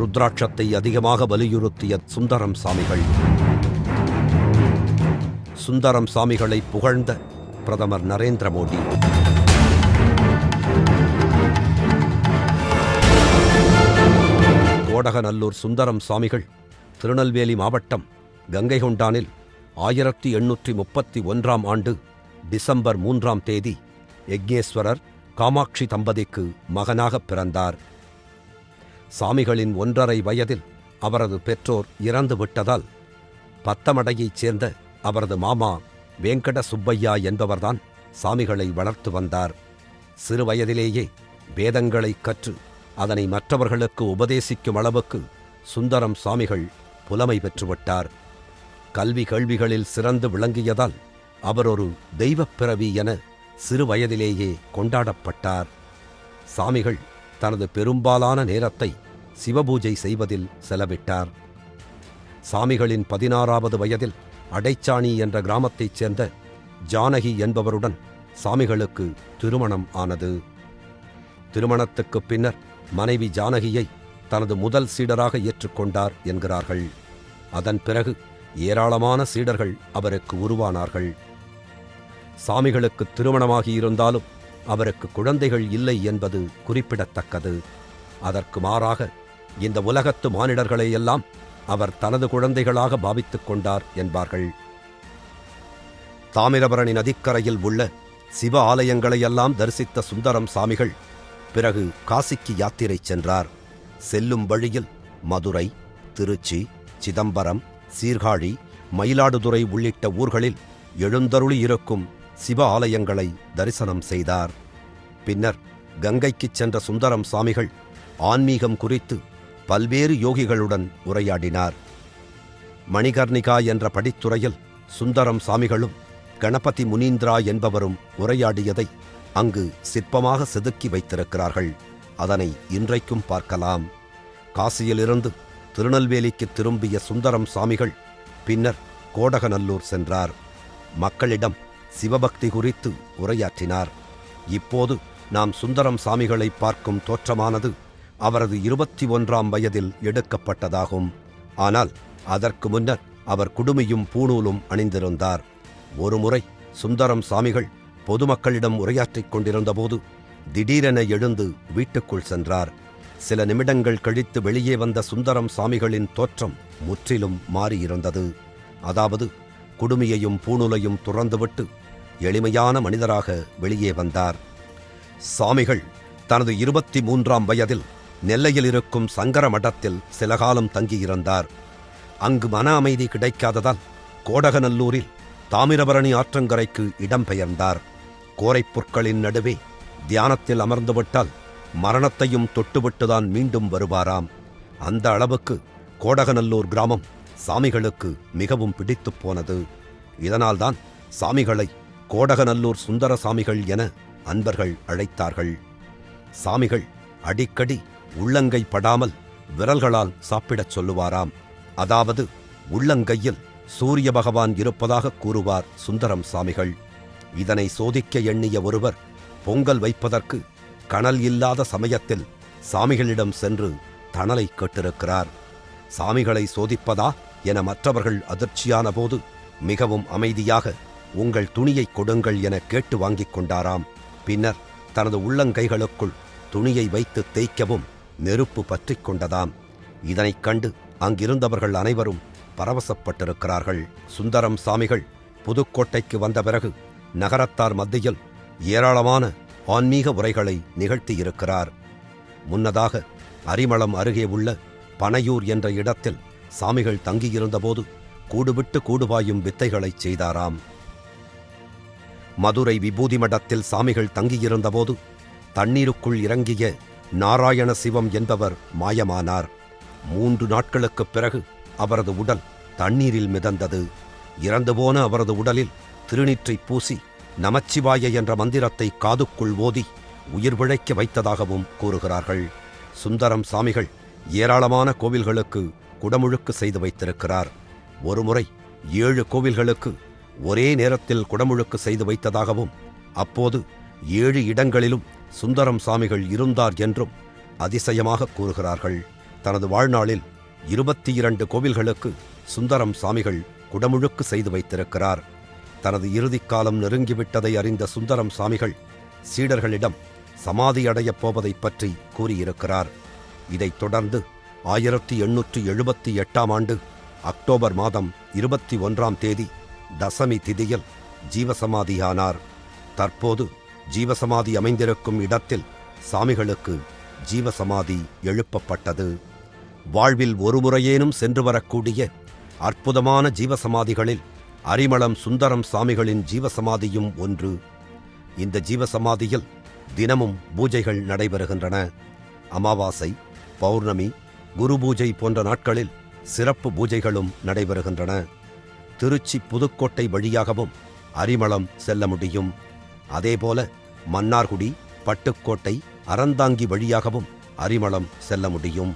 ருத்ராட்சத்தை அதிகமாக வலியுறுத்திய சுந்தரம் சாமிகள். சுந்தரம் சாமிகளை புகழ்ந்த பிரதமர் நரேந்திர மோடி. கோடகநல்லூர் சுந்தரம் சாமிகள் திருநெல்வேலி மாவட்டம் கங்கைகொண்டானில் ஆயிரத்தி எண்ணூற்றி முப்பத்தி ஒன்றாம் ஆண்டு டிசம்பர் மூன்றாம் தேதி யக்ஞேஸ்வரர் காமாட்சி தம்பதிக்கு மகனாகப் பிறந்தார். சாமிகளின் ஒன்றரை வயதில் அவரது பெற்றோர் இறந்து விட்டதால் பத்தமடையைச் சேர்ந்த அவரது மாமா வேங்கட சுப்பையா என்பவர்தான் சாமிகளை வளர்த்து வந்தார். சிறு வயதிலேயே வேதங்களைக் கற்று அதனை மற்றவர்களுக்கு உபதேசிக்கும் அளவுக்கு சுந்தரம் சாமிகள் புலமை பெற்றுவிட்டார். கல்வி கேள்விகளில் சிறந்து விளங்கியதால் அவர் ஒரு தெய்வப் பிறவி என சிறு வயதிலேயே கொண்டாடப்பட்டார். சாமிகள் தனது பெரும்பாலான நேரத்தை சிவபூஜை செய்வதில் செலவிட்டார். சாமிகளின் பதினாறாவது வயதில் அடைச்சாணி என்ற கிராமத்தைச் சேர்ந்த ஜானகி என்பவருடன் சாமிகளுக்கு திருமணம் ஆனது. திருமணத்துக்குப் பின்னர் மனைவி ஜானகியை தனது முதல் சீடராக ஏற்றுக்கொண்டார் என்கிறார்கள். அதன் பிறகு ஏராளமான சீடர்கள் அவருக்கு உருவானார்கள். சாமிகளுக்கு திருமணமாகியிருந்தாலும் அவருக்கு குழந்தைகள் இல்லை என்பது குறிப்பிடத்தக்கது. அதற்கு மாறாக இந்த உலகத்து மானிடர்களையெல்லாம் அவர் தனது குழந்தைகளாக பாவித்துக் கொண்டார் என்பார்கள். தாமிரபரணி நதிக்கரையில் உள்ள சிவ ஆலயங்களையெல்லாம் தரிசித்த சுந்தரம் சாமிகள் பிறகு காசிக்கு யாத்திரை சென்றார். செல்லும் வழியில் மதுரை திருச்சி சிதம்பரம் சீர்காழி மயிலாடுதுறை உள்ளிட்ட ஊர்களில் எழுந்தருளி இருக்கும் சிவ ஆலயங்களை தரிசனம் செய்தார். பின்னர் கங்கைக்குச் சென்ற சுந்தரம் சாமிகள் ஆன்மீகம் குறித்து பல்வேறு யோகிகளுடன் உரையாடினார். மணிகர்ணிகா என்ற படித்துறையில் சுந்தரம் சாமிகளும் கணபதி முனீந்திரா என்பவரும் உரையாடியதை அங்கு சிற்பமாக செதுக்கி வைத்திருக்கிறார்கள். அதனை இன்றைக்கும் பார்க்கலாம். காசியிலிருந்து திருநெல்வேலிக்கு திரும்பிய சுந்தரம் சாமிகள் பின்னர் கோடகநல்லூர் சென்றார். மக்களிடம் சிவபக்தி குறித்து உரையாற்றினார். இப்போது நாம் சுந்தரம் சாமிகளை பார்க்கும் தோற்றமானது அவரது இருபத்தி ஒன்றாம் வயதில் எடுக்கப்பட்டதாகும். ஆனால் அதற்கு முன்னர் அவர் குடுமியும் பூணூலும் அணிந்திருந்தார். ஒருமுறை சுந்தரம் சாமிகள் பொதுமக்களிடம் உரையாற்றிக் கொண்டிருந்தபோது திடீரென எழுந்து வீட்டுக்குள் சென்றார். சில நிமிடங்கள் கழித்து வெளியே வந்த சுந்தரம் சாமிகளின் தோற்றம் முற்றிலும் மாறியிருந்தது. அதாவது குடுமியையும் பூணுலையும் துறந்துவிட்டு எளிமையான மனிதராக வெளியே வந்தார். சாமிகள் தனது இருபத்தி மூன்றாம் வயதில் நெல்லையில் இருக்கும் சங்கர மடத்தில் சில காலம் தங்கியிருந்தார். அங்கு மன அமைதி கிடைக்காததால் கோடகநல்லூரில் தாமிரபரணி ஆற்றங்கரைக்கு இடம்பெயர்ந்தார் கோரைப் பொற்களின் நடுவே தியானத்தில் அமர்ந்துவிட்டால் மரணத்தையும் தொட்டுவிட்டுதான் மீண்டும் வருவாராம். அந்த அளவுக்கு கோடகநல்லூர் கிராமம் சாமிகளுக்கு மிகவும் பிடித்துப் போனது. இதனால்தான் சாமிகளை கோடகநல்லூர் சுந்தர சாமிகள் என அன்பர்கள் அழைத்தார்கள். சாமிகள் அடிக்கடி உள்ளங்கை படாமல் விரல்களால் சாப்பிடச் சொல்லுவாராம். அதாவது உள்ளங்கையில் சூரிய பகவான் இருப்பதாக கூறுவார் சுந்தரம் சாமிகள். இதனை சோதிக்க எண்ணிய ஒருவர் பொங்கல் வைப்பதற்கு கனல் இல்லாத சமயத்தில் சாமிகளிடம் சென்று தணலை கேட்டிருக்கிறார். சாமிகளை சோதிப்பதா என மற்றவர்கள் அதிர்ச்சியான போது மிகவும் அமைதியாக உங்கள் துணியை கொடுங்கள் என கேட்டு வாங்கிக் கொண்டாராம். பின்னர் தனது உள்ளங்கைகளுக்குள் துணியை வைத்து தேய்க்கவும் நெருப்பு பற்றிக் கொண்டதாம். இதனைக் கண்டு அங்கிருந்தவர்கள் அனைவரும் பரவசப்பட்டிருக்கிறார்கள். சுந்தரம் சாமிகள் புதுக்கோட்டைக்கு வந்த பிறகு நகரத்தார் மத்தியில் ஏராளமான ஆன்மீக உரைகளை நிகழ்த்தியிருக்கிறார். முன்னதாக அரிமளம் அருகே உள்ள பனையூர் என்ற இடத்தில் சாமிகள் தங்கியிருந்தபோது கூடுவிட்டு கூடுவாயும் வித்தைகளைச் செய்தாராம். மதுரை விபூதி மடத்தில் சாமிகள் தங்கியிருந்தபோது தண்ணீருக்குள் இறங்கிய நாராயண சிவம் என்பவர் மாயமானார். மூன்று நாட்களுக்குப் பிறகு அவரது உடல் தண்ணீரில் மிதந்தது. இறந்துபோன அவரது உடலில் திருநீற்றை பூசி நமச்சிவாய என்ற மந்திரத்தை காதுக்குள் ஓதி உயிர் பிழைக்க வைத்ததாகவும் கூறுகிறார்கள். சுந்தரம் சாமிகள் ஏராளமான கோவில்களுக்கு குடமுழுக்கு செய்து வைத்திருக்கிறார். ஒருமுறை ஏழு கோவில்களுக்கு ஒரே நேரத்தில் குடமுழுக்கு செய்து வைத்ததாகவும் அப்போது ஏழு இடங்களிலும் சுந்தரம் சாமிகள் இருந்தார் என்றும் அதிசயமாக கூறுகிறார்கள். தனது வாழ்நாளில் இருபத்தி இரண்டு கோவில்களுக்கு சுந்தரம் சாமிகள் குடமுழுக்கு செய்து வைத்திருக்கிறார். தனது இறுதிக் காலம் நெருங்கிவிட்டதை அறிந்த சுந்தரம் சாமிகள் சீடர்களிடம் சமாதி அடையப் போவதைப் பற்றி கூறியிருக்கிறார். இதைத் தொடர்ந்து ஆயிரத்தி எண்ணூற்றி எழுபத்தி எட்டாம் ஆண்டு அக்டோபர் மாதம் இருபத்தி ஒன்றாம் தேதி தசமி திதியில் ஜீவசமாதியானார். தற்போது ஜீவசமாதி அமைந்திருக்கும் இடத்தில் சாமிகளுக்கு ஜீவசமாதி எழுப்பப்பட்டது. வாழ்வில் ஒருமுறையேனும் சென்று வரக்கூடிய அற்புதமான ஜீவசமாதிகளில் அரிமளம் சுந்தரம் சாமிகளின் ஜீவசமாதியும் ஒன்று. இந்த ஜீவசமாதியில் தினமும் பூஜைகள் நடைபெறுகின்றன. அமாவாசை பௌர்ணமி குரு பூஜை போன்ற நாட்களில் சிறப்பு பூஜைகளும் நடைபெறுகின்றன. திருச்சி புதுக்கோட்டை வழியாகவும் அரிமளம் செல்ல முடியும். அதேபோல மன்னார்குடி பட்டுக்கோட்டை அறந்தாங்கி வழியாகவும் அரிமளம் செல்ல முடியும்.